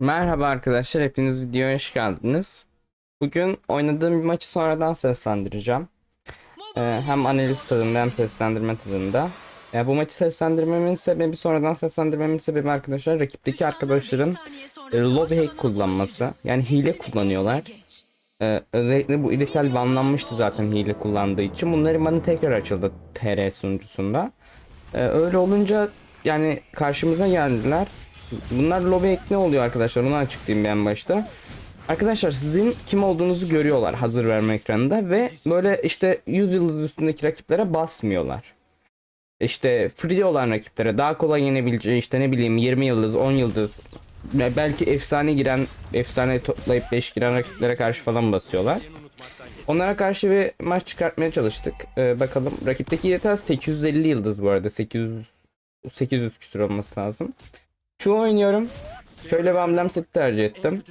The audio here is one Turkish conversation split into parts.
Merhaba arkadaşlar, hepiniz videoya hoş geldiniz. Bugün oynadığım bir maçı sonradan seslendireceğim. Ee, hem analiz tadında hem seslendirme tadında. Ee, bu maçı seslendirmemin sebebi, sonradan seslendirmemin sebebi arkadaşlar rakipteki arkadaşların e, lobby hack kullanması. Yani hile kullanıyorlar. Ee, özellikle bu illegal banlanmıştı zaten hile kullandığı için. Bunların bana tekrar açıldı TR sunucusunda. Ee, öyle olunca yani karşımıza geldiler. Bunlar lobby hack ne oluyor arkadaşlar onu açıklayayım ben başta. Arkadaşlar sizin kim olduğunuzu görüyorlar hazır verme ekranında ve böyle işte 100 yıldız üstündeki rakiplere basmıyorlar. İşte free olan rakiplere daha kolay yenebileceği işte ne bileyim 20 yıldız 10 yıldız belki efsane giren efsane toplayıp 5 giren rakiplere karşı falan basıyorlar. Onlara karşı bir maç çıkartmaya çalıştık. Ee, bakalım rakipteki yeter 850 yıldız bu arada 800 800 küsur olması lazım. Şu oynuyorum. Şöyle bir amblem seti tercih ettim.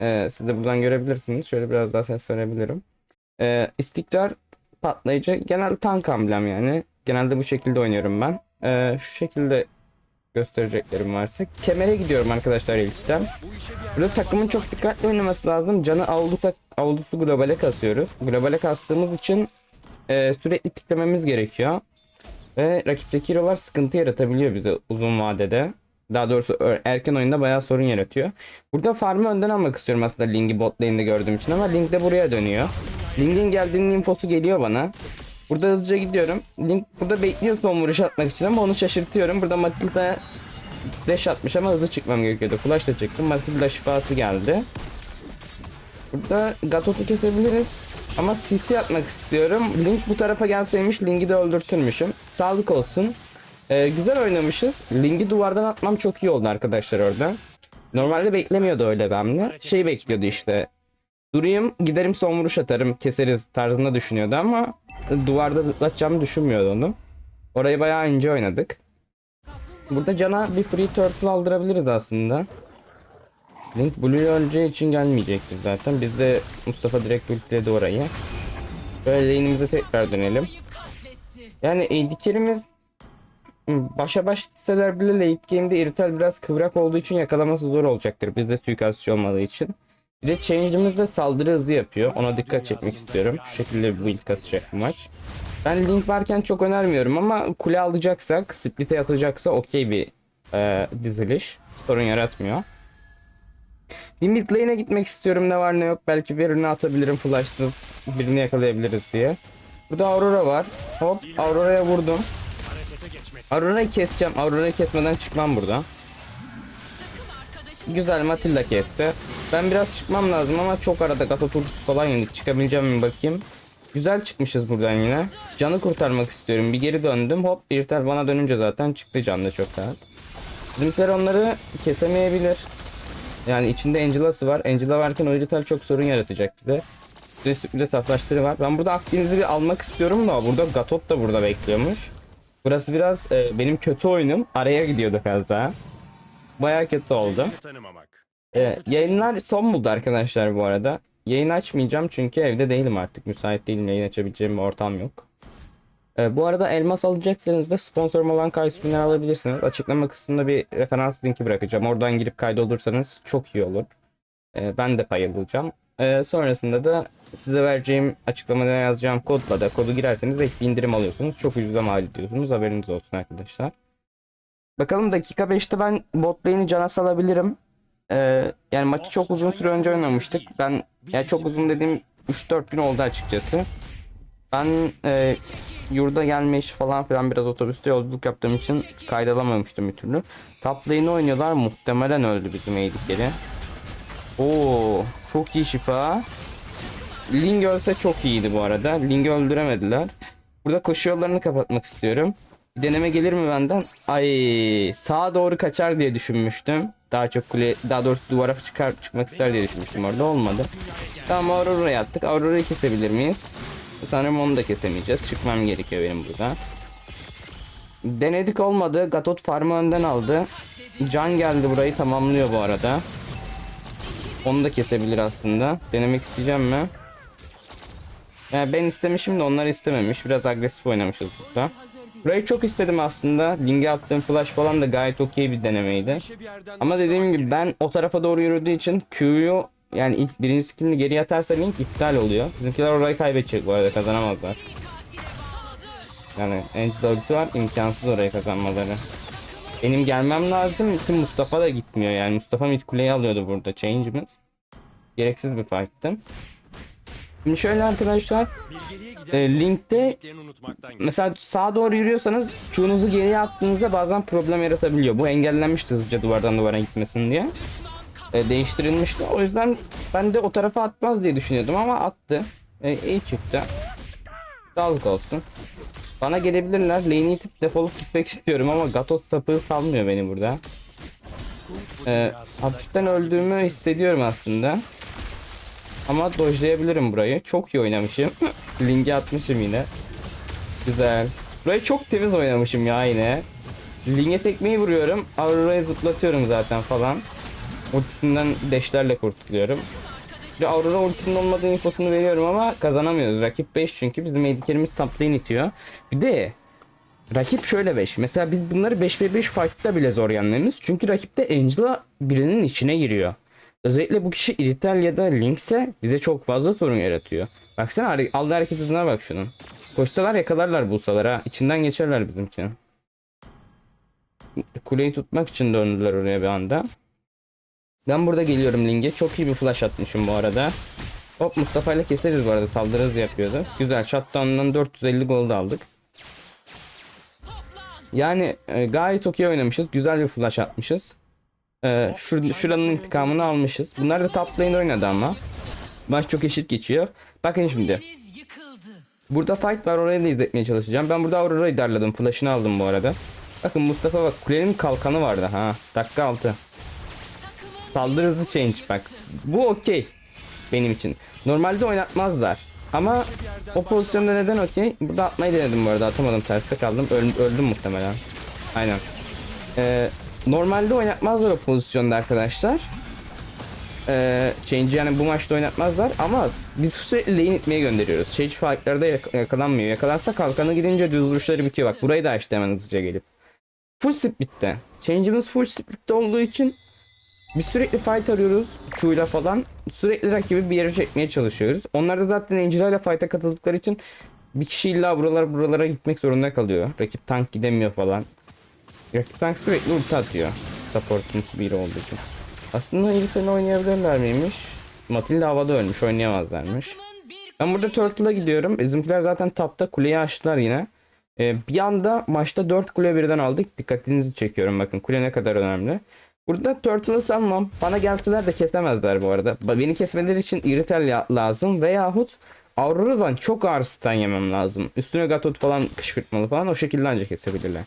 Ee, siz de buradan görebilirsiniz. Şöyle biraz daha ses verebilirim. Ee, istikrar patlayıcı. Genel tank amblem yani. Genelde bu şekilde oynuyorum ben. Ee, şu şekilde göstereceklerim varsa. Kemere gidiyorum arkadaşlar ilkten. Burada takımın çok dikkatli oynaması lazım. Canı avlusu, avlusu globale kasıyoruz. Globale kastığımız için e, sürekli piklememiz gerekiyor. Ve rakipteki hero'lar sıkıntı yaratabiliyor bize uzun vadede. Daha doğrusu erken oyunda bayağı sorun yaratıyor. Burada farmı önden almak istiyorum aslında Ling'i bot lane'de gördüğüm için ama Ling de buraya dönüyor. Ling'in geldiğinin infosu geliyor bana. Burada hızlıca gidiyorum. Ling burada bekliyor son vuruş atmak için ama onu şaşırtıyorum. Burada Matilda dash atmış ama hızlı çıkmam gerekiyordu. Flash da çıktım. Matilda şifası geldi. Burada Gatot'u kesebiliriz. Ama CC atmak istiyorum. Link bu tarafa gelseymiş Link'i de öldürtürmüşüm. Sağlık olsun. Ee, güzel oynamışız. Link'i duvardan atmam çok iyi oldu arkadaşlar orada. Normalde beklemiyordu öyle benimle. Şey bekliyordu işte. Durayım giderim son vuruş atarım keseriz tarzında düşünüyordu ama duvarda atacağımı düşünmüyordu onu. Orayı bayağı ince oynadık. Burada Can'a bir free turtle aldırabiliriz aslında. Link Blue öleceği için gelmeyecektir zaten. Biz de Mustafa direkt ultiledi orayı. Böyle lane'imize tekrar dönelim. Yani AD başa baş gitseler bile late game'de Irtel biraz kıvrak olduğu için yakalaması zor olacaktır. Bizde suikastçı olmadığı için. Bir de change'imiz de saldırı hızı yapıyor. Ona dikkat çekmek istiyorum. Şu şekilde bir build kasacak bu maç. Ben Link varken çok önermiyorum ama kule alacaksak, split'e atacaksa okey bir e, diziliş. Sorun yaratmıyor. Bir mid lane'e gitmek istiyorum ne var ne yok. Belki birini atabilirim flashsız. Birini yakalayabiliriz diye. Burada Aurora var. Hop Aurora'ya vurdum. Aurora'yı keseceğim. Aurora'yı kesmeden çıkmam burada. Güzel Matilda kesti. Ben biraz çıkmam lazım ama çok arada Gatoturtus falan yedik. Çıkabileceğim mi bakayım. Güzel çıkmışız buradan yine. Canı kurtarmak istiyorum. Bir geri döndüm. Hop Irtel bana dönünce zaten çıktı can da çok rahat. Bizimkiler onları kesemeyebilir. Yani içinde Angela'sı var. Angela varken o Irtel çok sorun yaratacak bize. Bir de saflaştırı var. Ben burada Akdeniz'i almak istiyorum da burada Gatot da burada bekliyormuş. Burası biraz e, benim kötü oyunum. Araya gidiyordu az daha. Bayağı kötü oldu. E, yayınlar son buldu arkadaşlar bu arada. Yayın açmayacağım çünkü evde değilim artık. Müsait değilim yayın açabileceğim bir ortam yok. E, bu arada elmas alacaksanız da sponsorum olan Kaysmin'den alabilirsiniz. Açıklama kısmında bir referans linki bırakacağım. Oradan girip kaydolursanız çok iyi olur. E, ben de pay alacağım. E, sonrasında da size vereceğim açıklamada yazacağım kodla da kodu girerseniz ek bir indirim alıyorsunuz. Çok ucuza mal ediyorsunuz. Haberiniz olsun arkadaşlar. Bakalım dakika 5'te ben bot lane'i cana salabilirim. Ee, yani maçı çok uzun süre önce oynamıştık. Ben yani çok uzun dediğim 3-4 gün oldu açıkçası. Ben e, yurda gelme işi falan filan biraz otobüste yolculuk yaptığım için kaydalamamıştım bir türlü. Top lane'i oynuyorlar. Muhtemelen öldü bizim eğdikleri. Oo, çok iyi şifa. Ling ölse çok iyiydi bu arada. Ling'i öldüremediler. Burada koşu yollarını kapatmak istiyorum. Bir deneme gelir mi benden? Ay sağa doğru kaçar diye düşünmüştüm. Daha çok kule daha doğrusu duvara çıkar çıkmak ister diye düşünmüştüm orada olmadı. Tamam Aurora'ya attık. Aurora'yı kesebilir miyiz? Sanırım onu da kesemeyeceğiz. Çıkmam gerekiyor benim burada. Denedik olmadı. Gatot farmı önden aldı. Can geldi burayı tamamlıyor bu arada. Onu da kesebilir aslında. Denemek isteyeceğim mi? Yani ben istemişim de onlar istememiş. Biraz agresif oynamışız burada. Burayı çok istedim aslında. Link'e attığım flash falan da gayet okey bir denemeydi. Ama dediğim gibi ben o tarafa doğru yürüdüğü için Q'yu yani ilk birinci skillini geri atarsa Link iptal oluyor. Bizimkiler orayı kaybedecek bu arada kazanamazlar. Yani Angel ulti var imkansız orayı kazanmaları. Benim gelmem lazım ki Mustafa da gitmiyor yani Mustafa mid kuleyi alıyordu burada change'imiz. Gereksiz bir fight'tı. Şimdi şöyle arkadaşlar e, linkte mesela sağa doğru yürüyorsanız Q'nuzu geriye attığınızda bazen problem yaratabiliyor. Bu engellenmişti hızlıca duvardan duvara gitmesin diye. E, değiştirilmişti. O yüzden ben de o tarafa atmaz diye düşünüyordum ama attı. E, iyi çıktı. Sağlık olsun. Bana gelebilirler. Lane'i itip defolup gitmek istiyorum ama Gatot sapı salmıyor beni burada. E, hafiften öldüğümü hissediyorum aslında. Ama dojlayabilirim burayı. Çok iyi oynamışım. Link'e atmışım yine. Güzel. Burayı çok temiz oynamışım ya yine. Link'e tekmeyi vuruyorum. Aurora'yı zıplatıyorum zaten falan. Ultisinden deşlerle kurtuluyorum. Bir Aurora ultinin olmadığı infosunu veriyorum ama kazanamıyoruz. Rakip 5 çünkü bizim ADC'lerimiz top lane itiyor. Bir de rakip şöyle 5. Mesela biz bunları 5 ve 5 fight'ta bile zor yenmemiz. Çünkü rakipte Angela birinin içine giriyor. Özellikle bu kişi iritel ya da linkse bize çok fazla sorun yaratıyor. Baksana aldığı hareket hızına bak şunun. Koşsalar yakalarlar bulsalar ha. İçinden geçerler bizimkinin. Kuleyi tutmak için döndüler oraya bir anda. Ben burada geliyorum Link'e. Çok iyi bir flash atmışım bu arada. Hop Mustafa ile keseriz bu arada. Saldırı hızı yapıyordu. Güzel. Shutdown'dan 450 gold aldık. Yani e, gayet okey oynamışız. Güzel bir flash atmışız. E, şur şuranın intikamını almışız. Bunlar da top lane oynadı ama. Maç çok eşit geçiyor. Bakın şimdi. Burada fight var orayı da izletmeye çalışacağım. Ben burada Aurora'yı darladım. Flash'ını aldım bu arada. Bakın Mustafa bak kulenin kalkanı vardı ha. Dakika 6. Saldırı hızı change bak. Bu okey. Benim için. Normalde oynatmazlar. Ama o pozisyonda neden okey? Burada atmayı denedim bu arada. Atamadım terste kaldım. Öl- öldüm muhtemelen. Aynen. Ee, normalde oynatmazlar o pozisyonda arkadaşlar. Ee, Change'i yani bu maçta oynatmazlar ama biz sürekli lane itmeye gönderiyoruz. Change fight'larda yak- yakalanmıyor. Yakalansa kalkanı gidince düz vuruşları bitiyor. Bak burayı da açtı hemen hızlıca gelip. Full split'te. Change'imiz full split'te olduğu için biz sürekli fight arıyoruz Q'yla falan. Sürekli rakibi bir yere çekmeye çalışıyoruz. Onlar da zaten Angela ile fight'a katıldıkları için bir kişi illa buralar buralara gitmek zorunda kalıyor. Rakip tank gidemiyor falan. Rakip tank sürekli ulti atıyor. Supportumuz biri olduğu için. Aslında seni oynayabilirler miymiş? Matilda havada ölmüş oynayamazlarmış. Ben burada Turtle'a gidiyorum. Bizimkiler zaten tapta kuleyi açtılar yine. Ee, bir anda maçta 4 kule birden aldık. Dikkatinizi çekiyorum bakın kule ne kadar önemli. Burada Turtle'ı sanmam. Bana gelseler de kesemezler bu arada. Beni kesmeleri için Irritel ya- lazım veyahut Aurora'dan çok ağır stun yemem lazım. Üstüne Gatot falan kışkırtmalı falan o şekilde ancak kesebilirler.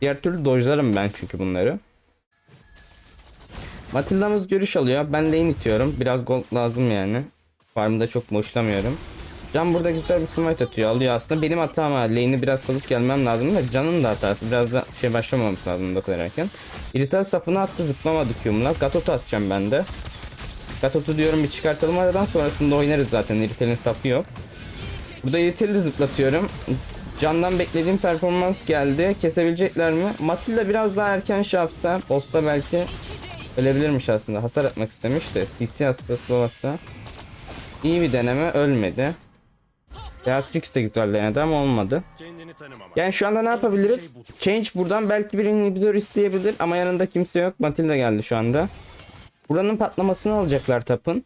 Diğer türlü dojlarım ben çünkü bunları. Matilda'mız görüş alıyor. Ben lane itiyorum. Biraz gold lazım yani. Farmda çok boşlamıyorum. Can burada güzel bir smite atıyor. Alıyor aslında. Benim hatam var. Lane'i biraz salıp gelmem lazım da Can'ın da hatası. Biraz da şey başlamaması lazım erken. İrital sapını attı zıplamadı Q'mla. Gatot'u atacağım ben de. Gatot'u diyorum bir çıkartalım aradan sonrasında oynarız zaten. İrital'in sapı yok. Burada İrital'i zıplatıyorum. Candan beklediğim performans geldi. Kesebilecekler mi? Matilda biraz daha erken şey yapsa. Boss'ta belki ölebilirmiş aslında. Hasar atmak istemiş de. CC hastası olsa. İyi bir deneme ölmedi. Beatrix de güzel denedi ama olmadı. Yani şu anda ne yapabiliriz? Change buradan belki bir inhibitor isteyebilir ama yanında kimse yok. Matilda geldi şu anda. Buranın patlamasını alacaklar tapın.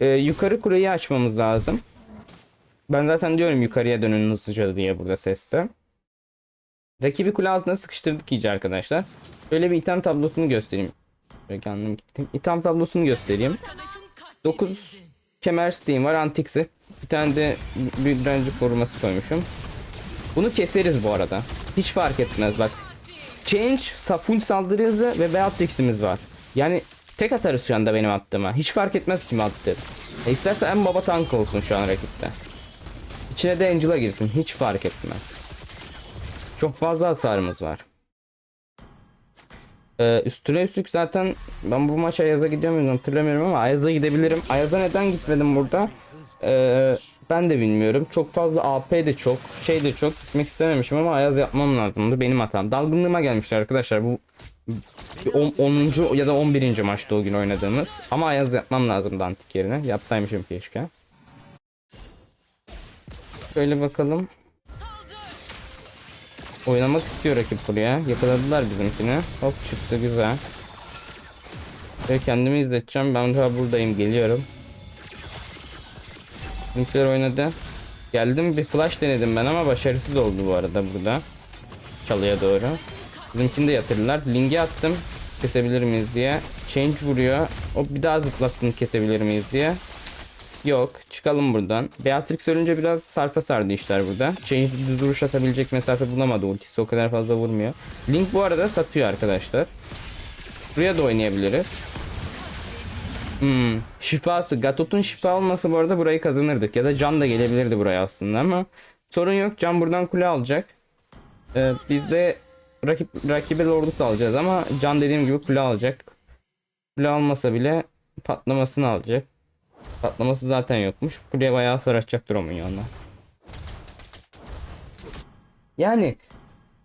Ee, yukarı kuleyi açmamız lazım. Ben zaten diyorum yukarıya dönün hızlıca diye burada seste. Rakibi kule altına sıkıştırdık iyice arkadaşlar. Böyle bir item tablosunu göstereyim. Böyle kendim gittim. İtem tablosunu göstereyim. 9 kemer steam var antiksi. Bir tane de bir direnci koruması koymuşum. Bunu keseriz bu arada. Hiç fark etmez bak. Change, full saldırı hızı ve Beatrix'imiz var. Yani tek atarız şu anda benim attığıma. Hiç fark etmez kim attı. E isterse en baba tank olsun şu an rakipte. İçine de Angela girsin. Hiç fark etmez. Çok fazla hasarımız var. Ee, üstüne üstlük zaten ben bu maç Ayaz'a gidiyor muyum hatırlamıyorum ama Ayaz'a gidebilirim. Ayaz'a neden gitmedim burada? Ee, ben de bilmiyorum. Çok fazla AP de çok, şey de çok gitmek istememişim ama Ayaz yapmam lazımdı. Benim hatam. Dalgınlığıma gelmişler arkadaşlar. Bu 10. ya da 11. maçta o gün oynadığımız. Ama Ayaz yapmam lazımdı antik yerine. Yapsaymışım keşke. Şöyle bakalım. Oynamak istiyor rakip buraya. Yakaladılar bizimkini. Hop çıktı güzel. Ve kendimi izleteceğim. Ben daha buradayım geliyorum. Bizimkiler oynadı. Geldim bir flash denedim ben ama başarısız oldu bu arada burada. Çalıya doğru. Bizimkini de yatırdılar. Link'e attım. Kesebilir miyiz diye. Change vuruyor. O bir daha zıplattım kesebilir miyiz diye. Yok. Çıkalım buradan. Beatrix ölünce biraz sarpa sardı işler burada. Change düz vuruş atabilecek mesafe bulamadı. Ultisi o kadar fazla vurmuyor. Link bu arada satıyor arkadaşlar. Buraya da oynayabiliriz. Hmm, şifası. Gatot'un şifa olmasa bu arada burayı kazanırdık. Ya da Can da gelebilirdi buraya aslında ama sorun yok. Can buradan kule alacak. Ee, biz de rakip, rakibe lordluk da alacağız ama Can dediğim gibi kule alacak. Kule almasa bile patlamasını alacak. Patlaması zaten yokmuş. Kuleye bayağı hasar açacaktır o minyonla. Yani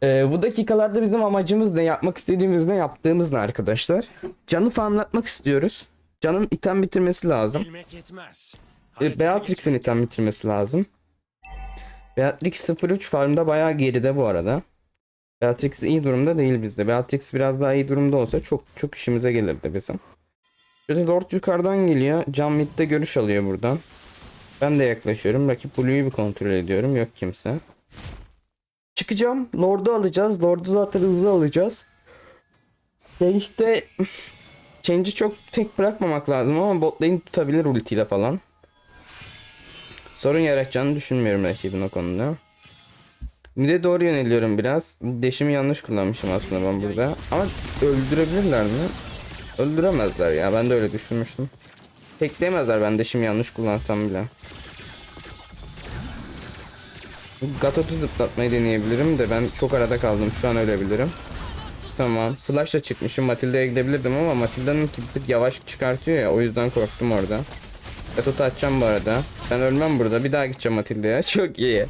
e, bu dakikalarda bizim amacımız ne yapmak istediğimiz ne yaptığımız ne arkadaşlar. Canı farmlatmak istiyoruz. Canın item bitirmesi lazım. E, Beatrix'in item bitirmesi lazım. Beatrix 03 farmda bayağı geride bu arada. Beatrix iyi durumda değil bizde. Beatrix biraz daha iyi durumda olsa çok çok işimize gelirdi bizim. Şöyle Lord yukarıdan geliyor. Can midde görüş alıyor buradan. Ben de yaklaşıyorum. Rakip Blue'yu bir kontrol ediyorum. Yok kimse. Çıkacağım. Lord'u alacağız. Lord'u zaten hızlı alacağız. İşte Change'i çok tek bırakmamak lazım ama bot lane tutabilir ultiyle falan. Sorun yaratacağını düşünmüyorum rakibin o konuda. Mid'e doğru yöneliyorum biraz. Deşimi yanlış kullanmışım aslında ben burada. Ama öldürebilirler mi? Öldüremezler ya. Ben de öyle düşünmüştüm. Tekleyemezler ben deşimi yanlış kullansam bile. Gatot'u zıplatmayı deneyebilirim de ben çok arada kaldım. Şu an ölebilirim. Tamam. Flash'la çıkmışım. Matilda'ya gidebilirdim ama Matilda'nın kilit yavaş çıkartıyor ya. O yüzden korktum orada. Gatot'u açacağım bu arada. Ben ölmem burada. Bir daha gideceğim Matilda'ya. Çok iyi.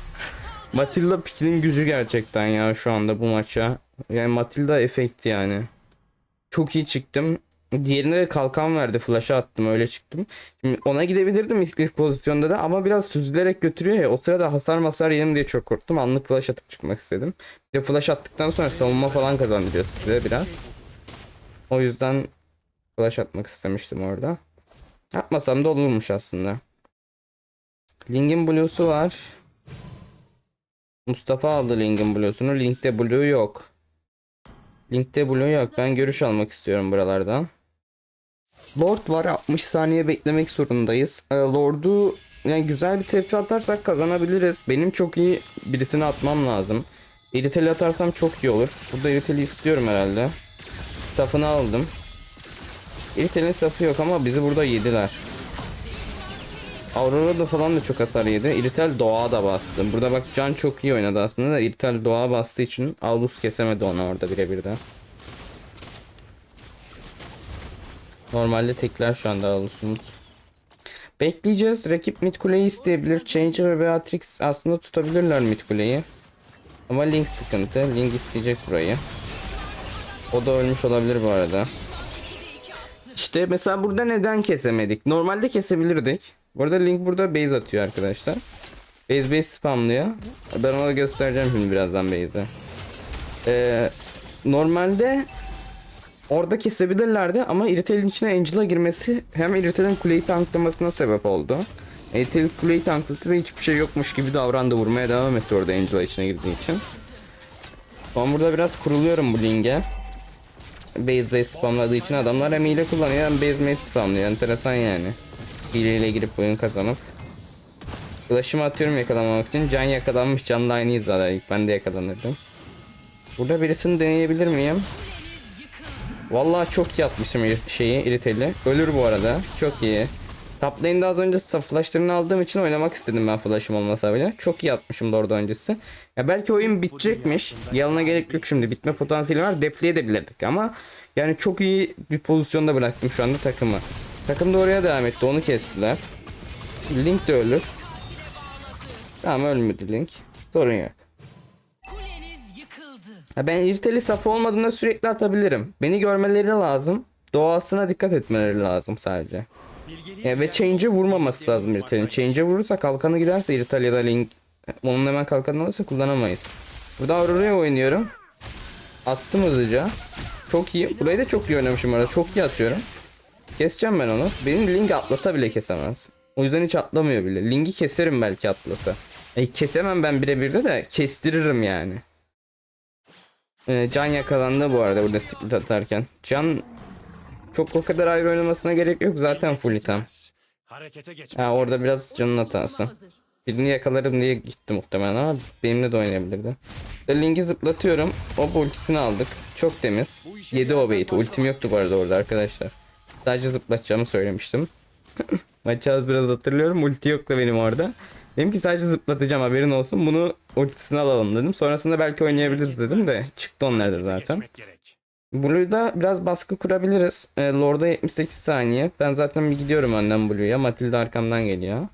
Matilda pikinin gücü gerçekten ya şu anda bu maça. Yani Matilda efekti yani. Çok iyi çıktım. Diğerine de kalkan verdi. Flash'a attım öyle çıktım. Şimdi ona gidebilirdim ilk, pozisyonda da ama biraz süzülerek götürüyor ya. O sırada hasar masar yerim diye çok korktum. Anlık flash atıp çıkmak istedim. Bir de flash attıktan sonra savunma falan kazandırıyor size biraz. O yüzden flash atmak istemiştim orada. Atmasam da olurmuş aslında. Link'in blue'su var. Mustafa aldı Link'in blue'sunu. Link'te blue yok. Link'te blue yok. Ben görüş almak istiyorum buralardan. Lord var 60 saniye beklemek zorundayız. Ee, Lord'u yani güzel bir tepki atarsak kazanabiliriz. Benim çok iyi birisini atmam lazım. Iritel'i atarsam çok iyi olur. Burada Iritel'i istiyorum herhalde. Safını aldım. Iritel'in safı yok ama bizi burada yediler. Aurora da falan da çok hasar yedi. Iritel doğa da bastı. Burada bak Can çok iyi oynadı aslında da Iritel doğa bastığı için Aulus kesemedi onu orada birebir de. Normalde tekler şu anda Aulus'umuz. Bekleyeceğiz. Rakip mid kuleyi isteyebilir. Changer ve Beatrix aslında tutabilirler mid kuleyi. Ama Link sıkıntı. Link isteyecek burayı. O da ölmüş olabilir bu arada. İşte mesela burada neden kesemedik? Normalde kesebilirdik. Bu arada Link burada base atıyor arkadaşlar. Base base spamlıyor. Ben ona göstereceğim şimdi birazdan base'i. Ee, normalde orada kesebilirlerdi ama Irritel'in içine Angela girmesi hem Irritel'in kuleyi tanklamasına sebep oldu. Irritel kuleyi tankladı ve hiçbir şey yokmuş gibi davrandı vurmaya devam etti orada Angela içine girdiği için. Ben burada biraz kuruluyorum bu Link'e. Base base spamladığı için adamlar hem hile kullanıyor hem base base spamlıyor. Enteresan yani. Hileyle girip oyun kazanıp. Flash'ımı atıyorum yakalamamak için. Can yakalanmış. Canla aynıyız zaten. Ben de yakalanırdım. Burada birisini deneyebilir miyim? Vallahi çok iyi atmışım şeyi iriteli. Ölür bu arada. Çok iyi. Top lane'de az önce flashlarını aldığım için oynamak istedim ben flash'ım olmasa bile. Çok iyi atmışım da orada öncesi. Ya belki oyun bitecekmiş. Yalına gerek yok şimdi. Bitme potansiyeli var. Defleyebilirdik ama yani çok iyi bir pozisyonda bıraktım şu anda takımı. Takım da oraya devam etti. Onu kestiler. Link de ölür. Tamam ölmedi Link. Sorun yok. Ha, ben irteli saf olmadığında sürekli atabilirim. Beni görmeleri lazım. Doğasına dikkat etmeleri lazım sadece. Ya ve change'e vurmaması lazım irtelin. Change'e vurursa kalkanı giderse irtel ya da link onun hemen kalkanı alırsa kullanamayız. Burada Aurora'ya oynuyorum. Attım hızlıca. Çok iyi. Burayı da çok iyi oynamışım arada. Çok iyi atıyorum. Keseceğim ben onu. Benim Link atlasa bile kesemez. O yüzden hiç atlamıyor bile. Link'i keserim belki atlasa. E, kesemem ben birebir de kestiririm yani. Ee, Can yakalandı bu arada burada split atarken. Can çok o kadar ayrı oynamasına gerek yok zaten full item. Ha orada biraz canın hatası. Birini yakalarım diye gitti muhtemelen ama benimle de oynayabilirdi. Link'i zıplatıyorum. O ultisini aldık. Çok temiz. 7 o bait. Ultim yoktu bu arada orada arkadaşlar. Sadece zıplatacağımı söylemiştim. Maçı az biraz hatırlıyorum. Ulti yoktu benim orada. Dedim ki sadece zıplatacağım haberin olsun. Bunu ultisini alalım dedim. Sonrasında belki oynayabiliriz dedim de çıktı onlarda zaten. Geçmek gerek. Blue'da biraz baskı kurabiliriz. E, Lord'a 78 saniye. Ben zaten bir gidiyorum önden Blue'ya. Matilda arkamdan geliyor.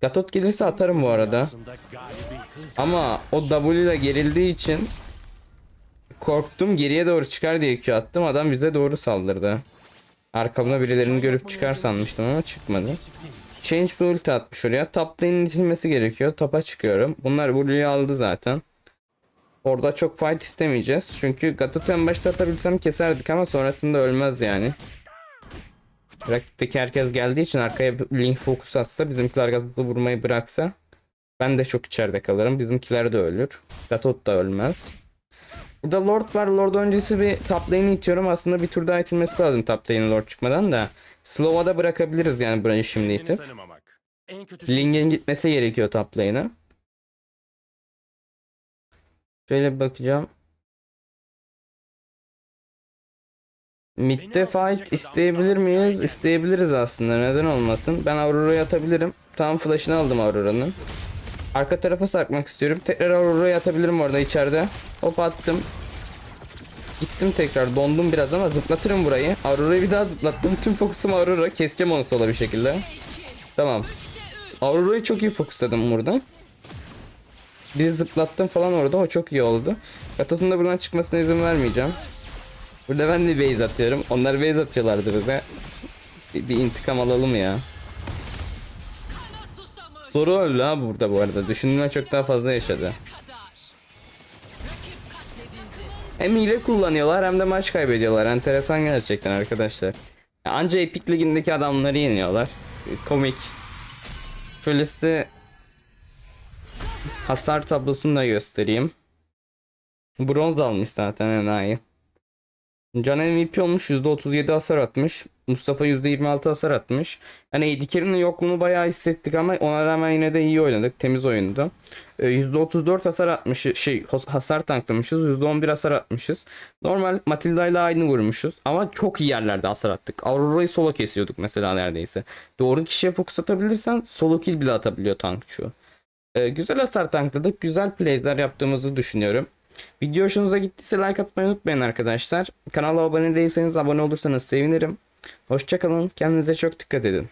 Gatot gelirse atarım bu arada. Ama o W ile gerildiği için korktum geriye doğru çıkar diye Q attım. Adam bize doğru saldırdı. Arkamda birilerini görüp çıkar sanmıştım ama çıkmadı. Change bir ulti atmış oraya. Top lane'in itilmesi gerekiyor. Top'a çıkıyorum. Bunlar Blue'yu aldı zaten. Orada çok fight istemeyeceğiz. Çünkü Gatot'u en başta atabilsem keserdik ama sonrasında ölmez yani. Rakipteki herkes geldiği için arkaya link fokus atsa bizimkiler Gatot'u vurmayı bıraksa ben de çok içeride kalırım. Bizimkiler de ölür. Gatot da ölmez. Burada Lord var. Lord öncesi bir top lane'i itiyorum. Aslında bir tur daha itilmesi lazım top lane'in Lord çıkmadan da. Slow'a da bırakabiliriz yani burayı şimdi itip. şey Ling'in gitmesi gerekiyor top lane'e. Şöyle bir bakacağım. Mid'de fight isteyebilir miyiz? İsteyebiliriz aslında. Neden olmasın? Ben Aurora'yı atabilirim. Tam flash'ını aldım Aurora'nın. Arka tarafa sarkmak istiyorum. Tekrar Aurora'yı atabilirim orada içeride. Hop attım. Gittim tekrar. Dondum biraz ama zıplatırım burayı. Aurora'yı bir daha zıplattım. Tüm fokusum Aurora. Keseceğim onu sola bir şekilde. Tamam. Aurora'yı çok iyi fokusladım burada. Bir zıplattım falan orada. O çok iyi oldu. Gatot'un da buradan çıkmasına izin vermeyeceğim. Burada ben de base atıyorum. Onlar base atıyorlardı bize. Bir, bir intikam alalım ya. Soru öldü ha burada bu arada. Düşündüğümden çok daha fazla yaşadı. Hem hile kullanıyorlar hem de maç kaybediyorlar. Enteresan gerçekten arkadaşlar. Anca Epic Ligi'ndeki adamları yeniyorlar. Komik. Şöyle size hasar tablosunu da göstereyim. Bronz almış zaten enayi. Can MVP olmuş %37 hasar atmış. Mustafa %26 hasar atmış. Yani AD Carry'nin yokluğunu bayağı hissettik ama ona rağmen yine de iyi oynadık. Temiz oyundu. Ee, %34 hasar atmış şey hasar tanklamışız. %11 hasar atmışız. Normal Matilda ile aynı vurmuşuz. Ama çok iyi yerlerde hasar attık. Aurora'yı solo kesiyorduk mesela neredeyse. Doğru kişiye fokus atabilirsen solo kill bile atabiliyor tankçu. Ee, güzel hasar tankladık. Güzel plays'ler yaptığımızı düşünüyorum. Video hoşunuza gittiyse like atmayı unutmayın arkadaşlar. Kanala abone değilseniz abone olursanız sevinirim. Hoşçakalın. Kendinize çok dikkat edin.